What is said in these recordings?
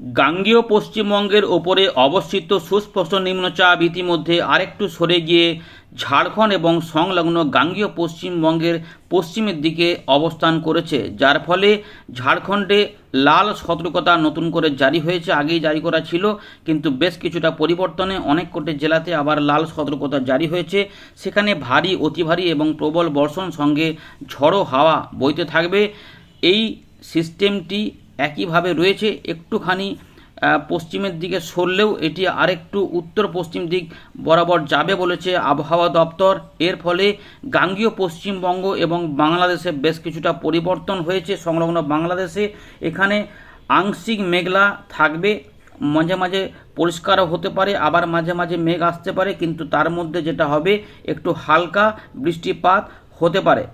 গাঙ্গেয় পশ্চিমবঙ্গের ওপরে অবস্থিত সুস্পষ্ট নিম্নচাপ ইতিমধ্যে আরেকটু সরে গিয়ে ঝাড়খণ্ড এবং সংলগ্ন গাঙ্গেয় পশ্চিমবঙ্গের পশ্চিমের দিকে অবস্থান করেছে, যার ফলে ঝাড়খণ্ডে লাল সতর্কতা নতুন করে জারি হয়েছে, আগেই জারি করা ছিল, কিন্তু বেশ কিছুটা পরিবর্তনে অনেক কোটি জেলাতে আবার লাল সতর্কতা জারি হয়েছে। সেখানে ভারী, অতি ভারী এবং প্রবল বর্ষণ সঙ্গে ঝড়ো হাওয়া বইতে থাকবে। এই সিস্টেমটি একইভাবে রয়েছে একটুখানি পশ্চিমের দিকে সরলেও এটি আরেকটু উত্তর পশ্চিম দিক বরাবর যাবে বলেছে আবহাওয়া দপ্তর। এর ফলে গাঙ্গীয় পশ্চিমবঙ্গ এবং বাংলাদেশে বেশ কিছুটা পরিবর্তন হয়েছে সংলগ্ন বাংলাদেশে। এখানে আংশিক মেঘলা থাকবে, মাঝে মাঝে পরিষ্কারও হতে পারে, আবার মাঝে মাঝে মেঘ আসতে পারে, কিন্তু তার মধ্যে যেটা হবে একটু হালকা বৃষ্টিপাত হতে পারে।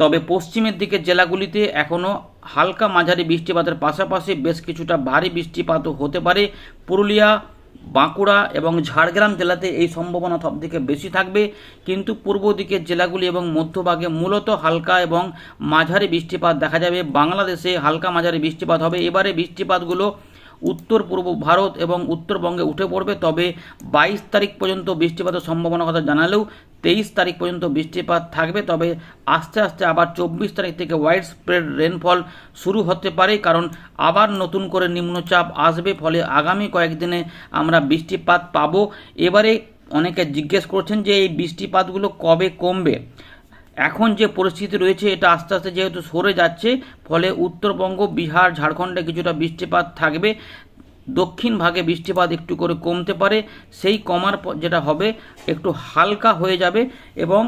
তবে পশ্চিমের দিকে জেলাগুলিতে এখনও হালকা মাঝারি বৃষ্টিপাতের পাশাপাশি বেশ কিছুটা ভারী বৃষ্টিপাতও হতে পারে। পুরুলিয়া, বাঁকুড়া এবং ঝাড়গ্রাম জেলাতে এই সম্ভাবনা সব থেকে বেশি থাকবে। কিন্তু পূর্ব দিকের জেলাগুলি এবং মধ্যভাগে মূলত হালকা এবং মাঝারি বৃষ্টিপাত দেখা যাবে। বাংলাদেশে হালকা মাঝারি বৃষ্টিপাত হবে। এবারে বৃষ্টিপাতগুলো উত্তর, পূর্ব ভারত এবং উত্তরবঙ্গে উঠে পড়বে। তবে বাইশ তারিখ পর্যন্ত বৃষ্টিপাতের সম্ভাবনার কথা জানালেও তেইশ তারিখ পর্যন্ত বৃষ্টিপাত থাকবে, তবে আস্তে আস্তে আবার চব্বিশ তারিখ থেকে ওয়াইড স্প্রেড রেনফল শুরু হতে পারে, কারণ আবার নতুন করে নিম্নচাপ আসবে, ফলে আগামী কয়েকদিনে আমরা বৃষ্টিপাত পাবো। এবারে অনেকে জিজ্ঞেস করছেন যে এই বৃষ্টিপাতগুলো কবে কমবে। এখন যে পরিস্থিতি রয়েছে, এটা আস্তে আস্তে যেহেতু সরে যাচ্ছে, ফলে উত্তরবঙ্গ, বিহার, ঝাড়খণ্ডে কিছুটা বৃষ্টিপাত থাকবে। দক্ষিণ ভাগে বৃষ্টিপাত একটু করে কমতে পারে, সেই কমার যেটা হবে একটু হালকা হয়ে যাবে এবং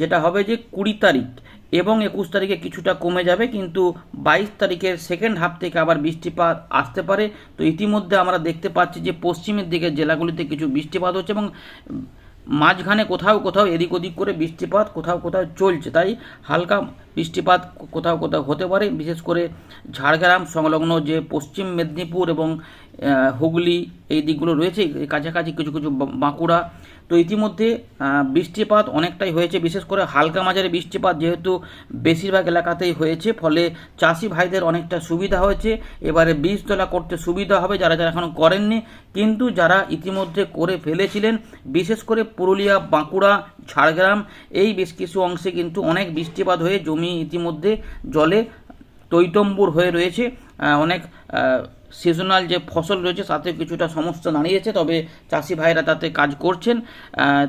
যেটা হবে যে কুড়ি তারিখ এবং একুশ তারিখে কিছুটা কমে যাবে, কিন্তু বাইশ তারিখের সেকেন্ড হাফ থেকে আবার বৃষ্টিপাত আসতে পারে। তো ইতিমধ্যে আমরা দেখতে পাচ্ছি যে পশ্চিমের দিকে জেলাগুলিতে কিছু বৃষ্টিপাত হচ্ছে এবং মাঝখানে কোথাও কোথাও এদিক ওদিক করে বৃষ্টিপাত, কোথাও কোথাও চলছে। তাই হালকা বৃষ্টিপাত কোথাও কোথাও হতে পারে, বিশেষ করে ঝাড়গ্রাম সংলগ্ন যে পশ্চিম মেদিনীপুর এবং হুগলি এই দিকগুলো রয়েছে। কাছাকাছি কিছু কিছু বাঁকুড়া তো ইতিমধ্যে বৃষ্টিপাত অনেকটাই হয়েছে, বিশেষ করে হালকা মাঝারি বৃষ্টিপাত যেহেতু বেশিরভাগ এলাকাতেই হয়েছে, ফলে চাষি ভাইদের অনেকটা সুবিধা হয়েছে। এবারে বীজ তোলা করতে সুবিধা হবে যারা যারা এখনও করেননি, কিন্তু যারা ইতিমধ্যে করে ফেলেছিলেন, বিশেষ করে পুরুলিয়া, বাঁকুড়া, ঝাড়গ্রাম, এই বেশ কিছু অংশে কিন্তু অনেক বৃষ্টিপাত হয়ে জমি ইতিমধ্যে জলে তৈতম্বুর হয়ে রয়েছে। অনেক সিজনাল যে ফসল রয়েছে তাতে কিছুটা সমস্যা দাঁড়িয়েছে, তবে চাষি ভাইরা তাতে কাজ করছেন।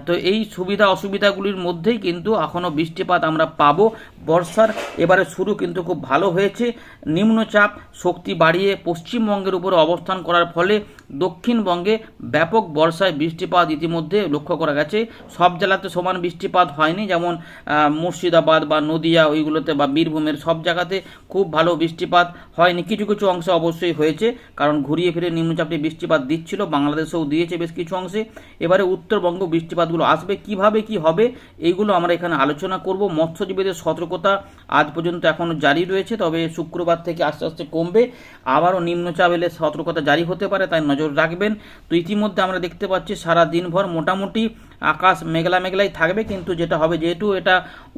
তো এই সুবিধা অসুবিধাগুলির মধ্যেই কিন্তু এখনও বৃষ্টিপাত আমরা পাবো। বর্ষার এবারে শুরু কিন্তু খুব ভালো হয়েছে। নিম্নচাপ শক্তি বাড়িয়ে পশ্চিমবঙ্গের উপরে অবস্থান করার ফলে দক্ষিণবঙ্গে ব্যাপক বর্ষায় বৃষ্টিপাত ইতিমধ্যে লক্ষ্য করা গেছে। সব জেলাতে সমান বৃষ্টিপাত হয়নি, যেমন মুর্শিদাবাদ বা নদিয়া ওইগুলোতে বা বীরভূমের সব জায়গাতে খুব ভালো বৃষ্টিপাত হয়নি। কিছু কিছু অংশে অবশ্যই হয়েছে। কারণ ঘুরিয়ে ফিরে নিম্নচাপটি বৃষ্টিপাত দিচ্ছিল, বাংলাদেশেও দিয়েছে বেশ কিছু অংশে। এবারে উত্তরবঙ্গ বৃষ্টিপাতগুলো আসবে, কীভাবে কি হবে, এইগুলো আমরা এখানে আলোচনা করব। মৎস্যজীবীদের সতর্কতা আজ পর্যন্ত এখনও জারি রয়েছে, তবে শুক্রবার থেকে আস্তে আস্তে কমবে। আবারও নিম্নচাপ এলে সতর্কতা জারি হতে পারে, তাই নজর রাখবেন। তো ইতিমধ্যে আমরা দেখতে পাচ্ছি সারা দিনভর মোটামুটি আকাশ মেঘলা মেঘলাই থাকবে, কিন্তু যেটা হবে যেহেতু এটা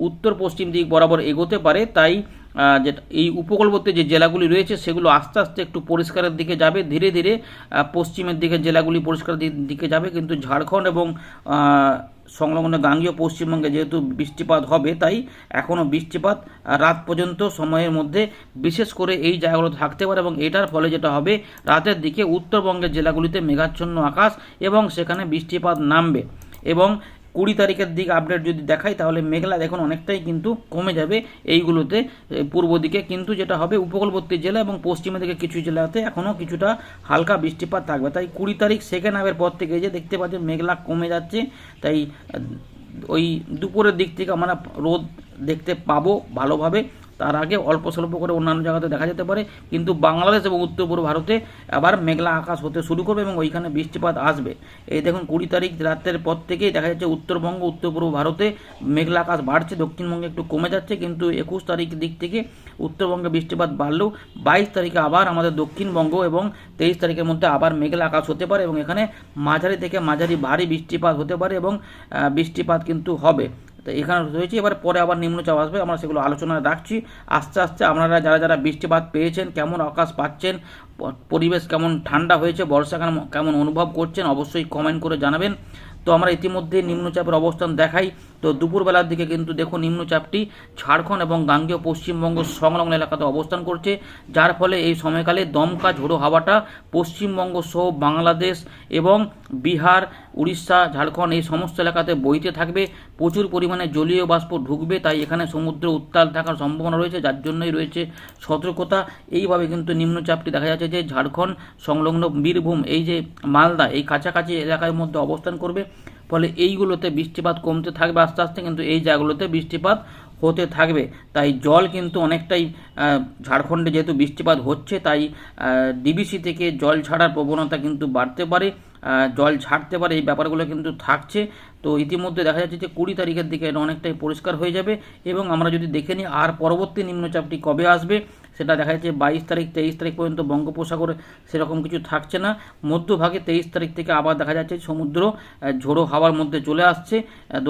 উত্তর পশ্চিম দিক বরাবর এগোতে পারে, তাই যেটা এই উপকূলবর্তী যে জেলাগুলি রয়েছে সেগুলো আস্তে আস্তে একটু পরিষ্কারের দিকে যাবে। ধীরে ধীরে পশ্চিমের দিকে জেলাগুলি পরিষ্কার দি- দিকে যাবে। কিন্তু ঝাড়খণ্ড এবং সংলগ্ন গাঙ্গীয় পশ্চিমবঙ্গে যেহেতু বৃষ্টিপাত হবে, তাই এখনও বৃষ্টিপাত রাত পর্যন্ত সময়ের মধ্যে বিশেষ করে এই জায়গাগুলো থাকতে পারে এবং এটার ফলে যেটা হবে, রাতের দিকে উত্তরবঙ্গের জেলাগুলিতে মেঘাচ্ছন্ন আকাশ এবং সেখানে বৃষ্টিপাত নামবে। এবং কুড়ি তারিখের দিক আপডেট যদি দেখাই, তাহলে মেঘলা দেখুন, অনেকটাই কিন্তু কমে যাবে এইগুলোতে পূর্ব দিকে। কিন্তু যেটা হবে, উপকূলবর্তী জেলা এবং পশ্চিমের দিকে কিছু জেলাতে এখনও কিছুটা হালকা বৃষ্টিপাত থাকবে। তাই কুড়ি তারিখ সেকেন্ড হাফের পর থেকে যে দেখতে পাচ্ছেন, মেঘলা কমে যাচ্ছে। তাই ওই দুপুরের দিক থেকে আমরা রোদ দেখতে পাবো ভালোভাবে। তার আগে অল্প স্বল্প করে অন্যান্য জায়গাতে দেখা যেতে পারে, কিন্তু বাংলাদেশ এবং উত্তর পূর্ব ভারতে আবার মেঘলা আকাশ হতে শুরু করবে এবং ওইখানে বৃষ্টিপাত আসবে। এই দেখুন, কুড়ি তারিখ রাতের পর থেকেই দেখা যাচ্ছে উত্তরবঙ্গ, উত্তর পূর্ব ভারতে মেঘলা আকাশ বাড়ছে, দক্ষিণবঙ্গে একটু কমে যাচ্ছে, কিন্তু একুশ তারিখ দিক থেকে উত্তরবঙ্গে বৃষ্টিপাত বাড়লেও বাইশ তারিখে আবার আমাদের দক্ষিণবঙ্গ এবং তেইশ তারিখের মধ্যে আবার মেঘলা আকাশ হতে পারে এবং এখানে মাঝারি থেকে মাঝারি ভারী বৃষ্টিপাত হতে পারে এবং বৃষ্টিপাত কিন্তু হবে। তো এখানে রয়েছে, এবার পরে আবার নিম্নচাপ আসবে, আমরা সেগুলো আলোচনায় রাখছি। আস্তে আস্তে আপনারা যারা যারা বৃষ্টিপাত পেয়েছেন, কেমন আকাশ পাচ্ছেন পরিবেশ কেমন ঠান্ডা হয়েছে বর্ষাকাল কেমন অনুভব করছেন, অবশ্যই কমেন্ট করে জানাবেন। তো আমরা ইতিমধ্যে নিম্নচাপের অবস্থান দেখাই। তো দুপুরবেলার দিকে কিন্তু দেখুন নিম্নচাপটি ঝাড়খণ্ড এবং গাঙ্গেয় পশ্চিমবঙ্গ সংলগ্ন এলাকাতে অবস্থান করছে, যার ফলে এই সময়কালে দমকা ঝোড়ো হাওয়াটা পশ্চিমবঙ্গ সহ বাংলাদেশ এবং বিহার, উড়িষ্যা, ঝাড়খণ্ড এই সমস্ত এলাকাতে বইতে থাকবে। প্রচুর পরিমাণে জলীয় বাষ্প ঢুকবে, তাই এখানে সমুদ্র উত্তাল থাকার সম্ভাবনা রয়েছে, যার জন্যই রয়েছে সতর্কতা। এইভাবে কিন্তু নিম্নচাপটি দেখা যাচ্ছে যে ঝাড়খণ্ড সংলগ্ন বীরভূম, এই যে মালদা, এই কাছাকাছি এলাকার মধ্যে অবস্থান করবে। ফলে এইগুলোতে বৃষ্টিপাত কমতে থাকবে আস্তে আস্তে, কিন্তু এই জায়গাগুলোতে বৃষ্টিপাত হতে থাকবে। তাই জল কিন্তু অনেকটাই ঝাড়খণ্ডে যেহেতু বৃষ্টিপাত হচ্ছে, তাই ডিবিসি থেকে জল ছাড়ার প্রবণতা কিন্তু বাড়তে পারে জল ছাড়তে পারে, এই ব্যাপারগুলো কিন্তু থাকছে। তো ইতিমধ্যে দেখা যাচ্ছে যে কুড়ি তারিখের দিকে এটা অনেকটাই পরিষ্কার হয়ে যাবে এবং আমরা যদি দেখে নিই আর পরবর্তী নিম্নচাপটি কবে আসবে সেটা দেখা যাচ্ছে বাইশ তারিখ, তেইশ তারিখ পর্যন্ত বঙ্গোপসাগরে সেরকম কিছু থাকছে না। মধ্যভাগে তেইশ তারিখ থেকে আবার দেখা যাচ্ছে সমুদ্র ঝোড়ো হাওয়ার মধ্যে চলে আসছে।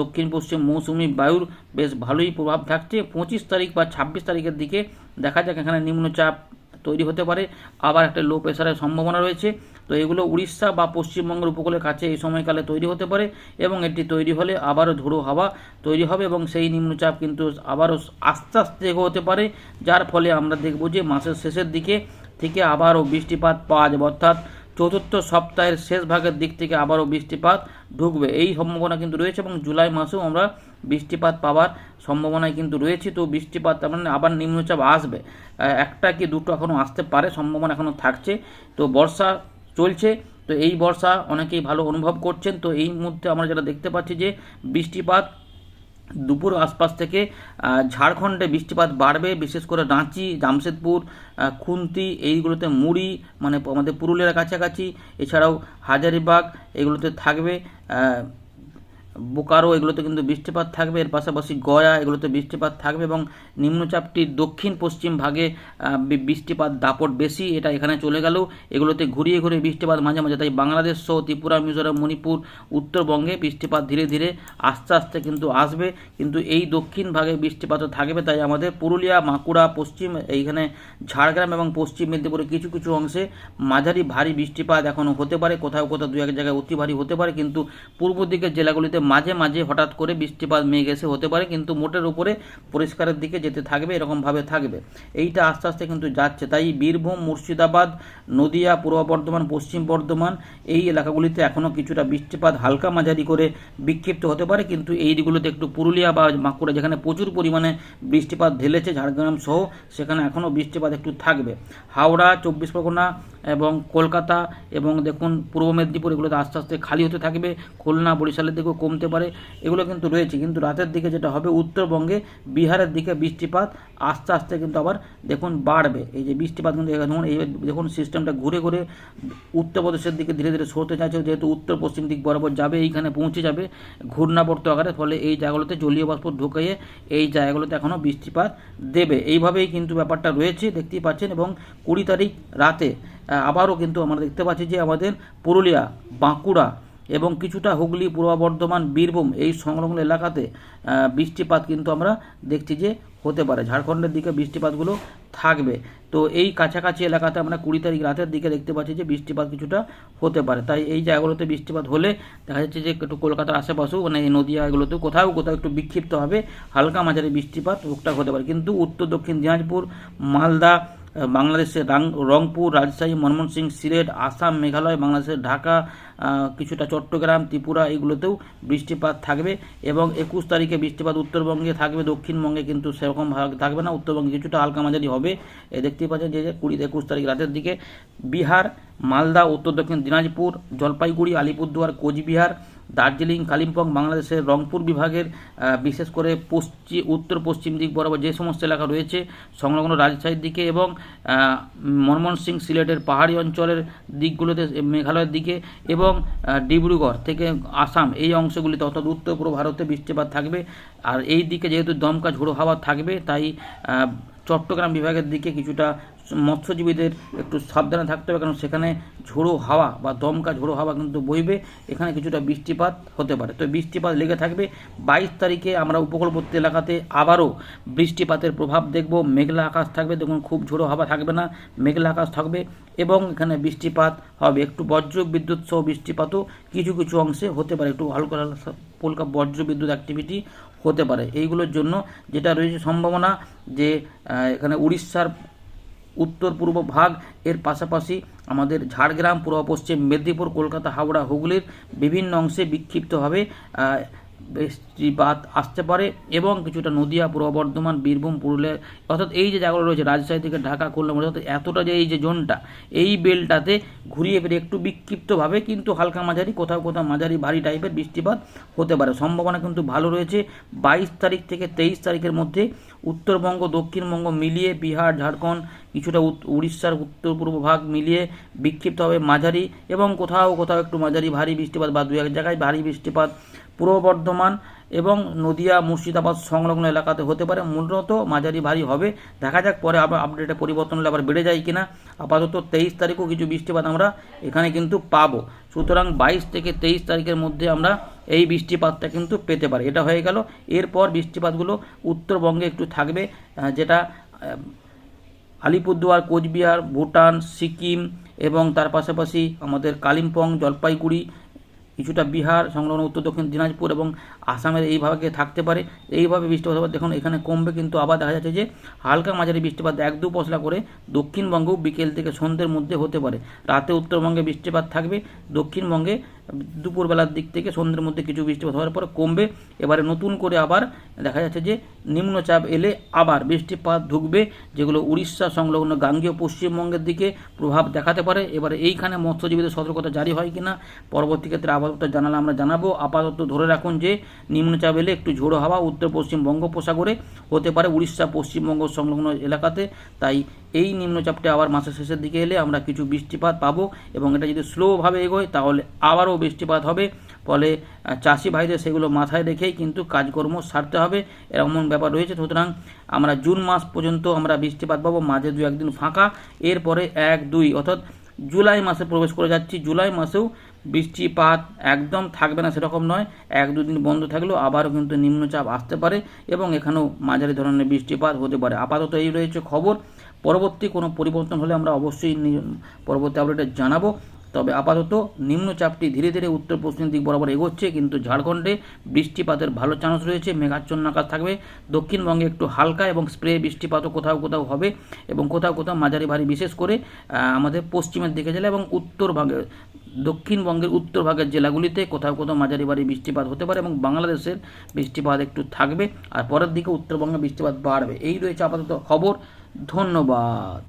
দক্ষিণ পশ্চিম মৌসুমি বায়ুর বেশ ভালোই প্রভাব থাকছে। পঁচিশ তারিখ বা ছাব্বিশ তারিখের দিকে দেখা যাক এখানে নিম্নচাপ তৈরি হতে পারে। আবার একটা লো প্রেশারের সম্ভাবনা রয়েছে। তো এগুলো উড়িষ্যা বা পশ্চিমবঙ্গের উপকূলের কাছে এই সময়কালে তৈরি হতে পারে এবং এটি তৈরি হলে আবারও ঝোড়ো হাওয়া তৈরি হবে এবং সেই নিম্নচাপ কিন্তু আবারও আস্তে আস্তে এগোতে পারে, যার ফলে আমরা দেখব যে মাসের শেষের দিকে থেকে আবারও বৃষ্টিপাত পাওয়া যাবে। অর্থাৎ চতুর্থ সপ্তাহের শেষ ভাগের দিক থেকে আবারও বৃষ্টিপাত ঢুকবে। এই সম্ভাবনা কিন্তু রয়েছে এবং জুলাই মাসেও আমরা বৃষ্টিপাত পাওয়ার সম্ভাবনায় কিন্তু রয়েছে। তো বৃষ্টিপাত তার মানে আবার নিম্নচাপ আসবে। একটা কি দুটো এখনও আসতে পারে, সম্ভাবনা এখনও থাকছে। তো বর্ষা চলছে। তো এই বর্ষা অনেকেই ভালো অনুভব করছেন। তো এই মুহূর্তে আমরা যেটা দেখতে পাচ্ছি যে, বৃষ্টিপাত দুপুর আশপাশ থেকে ঝাড়খণ্ডে বৃষ্টিপাত বাড়বে, বিশেষ করে রাঁচি, জামশেদপুর খুন্তি, এইগুলোতে মুড়ি মানে আমাদের পুরুলিয়ার কাছাকাছি, এছাড়াও হাজারিবাগ, এগুলোতে থাকবে। বোকারো, এগুলোতে কিন্তু বৃষ্টিপাত থাকবে। এর পাশাপাশি গয়া, এগুলোতে বৃষ্টিপাত থাকবে এবং নিম্নচাপটির দক্ষিণ পশ্চিম ভাগে বৃষ্টিপাত দাপট বেশি, এটা এখানে চলে গেলেও এগুলোতে ঘুরিয়ে ঘুরিয়ে বৃষ্টিপাত মাঝে মাঝে, তাই বাংলাদেশ সহ ত্রিপুরা, মিজোরাম, মণিপুর, উত্তরবঙ্গে বৃষ্টিপাত ধীরে ধীরে আস্তে আস্তে কিন্তু আসবে। কিন্তু এই দক্ষিণ ভাগে বৃষ্টিপাতও থাকবে, তাই আমাদের পুরুলিয়া বাঁকুড়া পশ্চিম, এইখানে ঝাড়গ্রাম এবং পশ্চিম মেদিনীপুরের কিছু কিছু অংশে মাঝারি ভারী বৃষ্টিপাত এখনও হতে পারে। কোথাও কোথাও দু এক জায়গায় অতি ভারী হতে পারে, কিন্তু পূর্ব দিকের জেলাগুলিতে মাঝে মাঝে হঠাৎ করে বৃষ্টিপাত, মেঘ এসে হতে পারে, কিন্তু মোটের উপরে পরিষ্কারের দিকে যেতে থাকবে, এরকমভাবে থাকবে। এইটা আস্তে আস্তে কিন্তু যাচ্ছে। তাই বীরভূম, মুর্শিদাবাদ, নদিয়া, পূর্ব বর্ধমান, পশ্চিম বর্ধমান এই এলাকাগুলিতে এখনও কিছুটা বৃষ্টিপাত হালকা মাঝারি করে বিক্ষিপ্ত হতে পারে, কিন্তু এইগুলোতে একটু পুরুলিয়া বা বাঁকুড়া যেখানে প্রচুর পরিমাণে বৃষ্টিপাত ঢেলেছে, ঝাড়গ্রাম সহ, সেখানে এখনও বৃষ্টিপাত একটু থাকবে। হাওড়া, চব্বিশ পরগনা এবং কলকাতা এবং দেখুন, পূর্ব মেদিনীপুর এগুলোতে আস্তে আস্তে খালি হতে থাকবে। খুলনা, বরিশালের দিকেও কমতে পারে, এগুলো কিন্তু রয়েছে। কিন্তু রাতের দিকে যেটা হবে, উত্তরবঙ্গে বিহারের দিকে বৃষ্টিপাত আস্তে আস্তে কিন্তু আবার দেখুন বাড়বে। এই যে বৃষ্টিপাত কিন্তু দেখুন, এই দেখুন সিস্টেমটা ঘুরে ঘুরে উত্তরপ্রদেশের দিকে ধীরে ধীরে সরতে চাইছে, যেহেতু উত্তর পশ্চিম দিক বরাবর যাবে, এইখানে পৌঁছে যাবে ঘূর্ণাবর্ত আকারে, ফলে এই জায়গাগুলোতে জলীয় বাষ্প ঢুকিয়ে এই জায়গাগুলোতে এখনও বৃষ্টিপাত দেবে। এইভাবেই কিন্তু ব্যাপারটা রয়েছে, দেখতেই পাচ্ছেন। এবং কুড়ি তারিখ রাতে আবারও কিন্তু আমরা দেখতে পাচ্ছি যে আমাদের পুরুলিয়া, বাঁকুড়া এবং কিছুটা হুগলি, পূর্ব বর্ধমান, বীরভূম এই সংলগ্ন এলাকাতে বৃষ্টিপাত কিন্তু আমরা দেখছি যে হতে পারে। ঝাড়খণ্ডের দিকে বৃষ্টিপাতগুলো থাকবে। তো এই কাছাকাছি এলাকাতে আমরা কুড়ি তারিখ রাতের দিকে দেখতে পাচ্ছি যে বৃষ্টিপাত কিছুটা হতে পারে। তাই এই জায়গাগুলোতে বৃষ্টিপাত হলে দেখা যাচ্ছে যে একটু কলকাতার আশেপাশেও মানে এই নদীয়া এগুলোতেও কোথাও কোথাও একটু বিক্ষিপ্ত হবে হালকা মাঝারি বৃষ্টিপাত টুকটাক হতে পারে। কিন্তু উত্তর, দক্ষিণ দিনাজপুর, মালদা বাংলাদেশের রংপুর, রাজশাহী, ময়মনসিংহ, সিলেট, আসাম, মেঘালয়, বাংলাদেশের ঢাকা কিছুটা চট্টগ্রাম, ত্রিপুরা এগুলোতেও বৃষ্টিপাত থাকবে এবং একুশ তারিখে বৃষ্টিপাত উত্তরবঙ্গে থাকবে, দক্ষিণবঙ্গে কিন্তু সেরকম থাকবে না, উত্তরবঙ্গে কিছুটা হালকা মাঝারি হবে। এ দেখতেই পাচ্ছেন যে কুড়ি একুশ তারিখ রাতের দিকে বিহার, মালদা, উত্তর দক্ষিণ দিনাজপুর, জলপাইগুড়ি, আলিপুরদুয়ার, কোচবিহার দার্জিলিং কালিম্পং বাংলাদেশের রংপুর বিভাগের বিশেষ করে পশ্চিম উত্তর পশ্চিম দিক বরাবর যে সমস্ত এলাকা রয়েছে সংলগ্ন রাজশাহীর দিকে এবং আহ, ময়মনসিংহ সিলেটের পাহাড়ি অঞ্চলের দিকগুলোতে মেঘালয়ের দিকে এবং ডিব্রুগড় থেকে আসাম এই অংশগুলিতে অর্থাৎ উত্তর পূর্ব ভারতে বৃষ্টিপাত থাকবে। আর এই দিকে যেহেতু দমকা ঝোড়ো হাওয়া থাকবে তাই চট্টগ্রাম বিভাগের দিকে কিছুটা মৎস্যজীবীদের একটু সাবধানে থাকতে হবে, কারণ সেখানে ঝোড়ো হাওয়া বা দমকা ঝোড়ো হাওয়া কিন্তু বইবে। এখানে কিছুটা বৃষ্টিপাত হতে পারে। তো বৃষ্টিপাত লেগে থাকবে। বাইশ তারিখে আমরা উপকূলবর্তী এলাকাতে আবারও বৃষ্টিপাতের প্রভাব দেখব। মেঘলা আকাশ থাকবে। দেখুন, খুব ঝোড়ো হাওয়া থাকবে না। মেঘলা আকাশ থাকবে এবং এখানে বৃষ্টিপাত হবে। একটু বজ্র বিদ্যুৎ সহ বৃষ্টিপাতও কিছু কিছু অংশে হতে পারে। একটু হালকা হালকা পলকা বজ্র বিদ্যুৎ অ্যাক্টিভিটি হতে পারে। এইগুলোর জন্য যেটা রয়েছে সম্ভাবনা যে এখানে উড়িষ্যার উত্তর পূর্ব ভাগ, এর পাশাপাশি আমাদের ঝাড়গ্রাম, পূর্ব পশ্চিম, মেদিনীপুর, কলকাতা, হাওড়া, হুগলির বিভিন্ন অংশে বিক্ষিপ্তভাবে বৃষ্টিপাত আসতে পারে এবং কিছুটা নদিয়া, পূর্ব বর্ধমান, বীরভূম, পুরুলিয়া, অর্থাৎ এই যে জায়গাগুলো রয়েছে, রাজশাহী থেকে ঢাকা, খুলনা অর্থাৎ এতটা যে এই যে জোনটা, এই বেলটাতে ঘুরিয়ে ফিরে একটু বিক্ষিপ্তভাবে কিন্তু হালকা মাঝারি, কোথাও কোথাও মাঝারি ভারী টাইপের বৃষ্টিপাত হতে পারে। সম্ভাবনা কিন্তু ভালো রয়েছে, বাইশ তারিখ থেকে তেইশ তারিখের মধ্যে উত্তরবঙ্গ, দক্ষিণবঙ্গ মিলিয়ে বিহার, ঝাড়খণ্ড, কিছুটা উড়িষ্যার উত্তর পূর্ব ভাগ মিলিয়ে বিক্ষিপ্ত হবে মাঝারি এবং কোথাও কোথাও একটু মাঝারি ভারী বৃষ্টিপাত বা দু এক জায়গায় ভারী বৃষ্টিপাত। পূর্ব বর্ধমান এবং নদিয়া মুর্শিদাবাদ সংলগ্ন এলাকাতে হতে পারে। মূলত মাঝারি ভারী হবে। দেখা যাক পরে আবার আপডেটে পরিবর্তন হলে আবার বেড়ে যায় কিনা। আপাতত তেইশ তারিখও কিছু বৃষ্টিপাত আমরা এখানে কিন্তু পাবো। সুতরাং বাইশ থেকে তেইশ তারিখের মধ্যে আমরা এই বৃষ্টিপাতটা কিন্তু পেতে পারি। এটা হয়ে গেল। এরপর বৃষ্টিপাতগুলো উত্তরবঙ্গে একটু থাকবে যেটা আলিপুরদুয়ার, কোচবিহার, ভুটান, সিকিম এবং তার পাশাপাশি আমাদের কালিম্পং, জলপাইগুড়ি কিছুটা বিহার, সংলগ্ন উত্তর, দক্ষিণ দিনাজপুর এবং আসামের এইভাবে থাকতে পারে। এইভাবে বৃষ্টিপাত, দেখুন, এখানে কমবে, কিন্তু আবার দেখা যাচ্ছে যে হালকা মাঝারি বৃষ্টিপাত, এক দু পশলা করে দক্ষিণবঙ্গেও বিকেল থেকে সন্ধ্যের মধ্যে হতে পারে। রাতে উত্তরবঙ্গে বৃষ্টিপাত থাকবে, দক্ষিণবঙ্গে দুপুরবেলার দিক থেকে সন্ধ্যের মধ্যে কিছু বৃষ্টিপাত হওয়ার পর কমবে। এবারে নতুন করে আবার দেখা যাচ্ছে যে নিম্নচাপ এলে আবার বৃষ্টিপাত ঢুকবে, যেগুলো উড়িষ্যা সংলগ্ন গাঙ্গীয় পশ্চিমবঙ্গের দিকে প্রভাব দেখাতে পারে। এবারে এইখানে মৎস্যজীবীদের সতর্কতা জারি হয় কিনা, পরবর্তী ক্ষেত্রে আপাতত জানালে আমরা জানাব। আপাতত ধরে রাখুন যে নিম্নচাপ এলে একটু ঝোড়ো হাওয়া উত্তর পশ্চিম বঙ্গোপসাগরে হতে পারে উড়িষ্যা পশ্চিমবঙ্গ সংলগ্ন এলাকাতে। তাই এই নিম্নচাপটা আবার মাসের শেষের দিকে এলে আমরা কিছু বৃষ্টিপাত পাবো এবং এটা যদি স্লোভাবে এগোয়, তাহলে আবারও বৃষ্টিপাত হবে। ফলে চাষি ভাইদের সেগুলো মাথায় রেখেই কিন্তু কাজকর্ম সারতে হবে। এরকম ব্যাপার রয়েছে, সুতরাং আমরা জুন মাস পর্যন্ত আমরা বৃষ্টিপাত পাবো, মাঝে দু একদিন ফাঁকা। এরপরে এক, দুই, অর্থাৎ জুলাই মাসে প্রবেশ করে যাচ্ছি। জুলাই মাসেও বৃষ্টিপাত একদম থাকবে না সেরকম নয়। এক দুদিন বন্ধ থাকলেও আবারও কিন্তু নিম্নচাপ আসতে পারে এবং এখানেও মাঝারি ধরনের বৃষ্টিপাত হতে পারে। আপাতত এই রয়েছে খবর। পরবর্তী কোনো পরিবর্তন হলে আমরা অবশ্যই পরবর্তী আপডেটে জানাব। তবে আপাতত নিম্নচাপটি ধীরে ধীরে উত্তর পশ্চিম দিক বরাবর এগোচ্ছে, কিন্তু ঝাড়খণ্ডে বৃষ্টিপাতের ভালো চান্স রয়েছে। মেঘাচ্ছন্ন আকাশ থাকবে। দক্ষিণবঙ্গে একটু হালকা এবং স্প্রে বৃষ্টিপাতও কোথাও কোথাও হবে এবং কোথাও কোথাও মাঝারি ভারী বিশেষ করে আমাদের পশ্চিমের দিকে জেলা এবং উত্তর ভাগে, দক্ষিণবঙ্গের উত্তর ভাগের জেলাগুলিতে কোথাও কোথাও মাঝারি ভারী বৃষ্টিপাত হতে পারে এবং বাংলাদেশের বৃষ্টিপাত একটু থাকবে। আর পরের দিকে উত্তরবঙ্গে বৃষ্টিপাত বাড়বে। এই রয়েছে আপাতত খবর। ধন্যবাদ।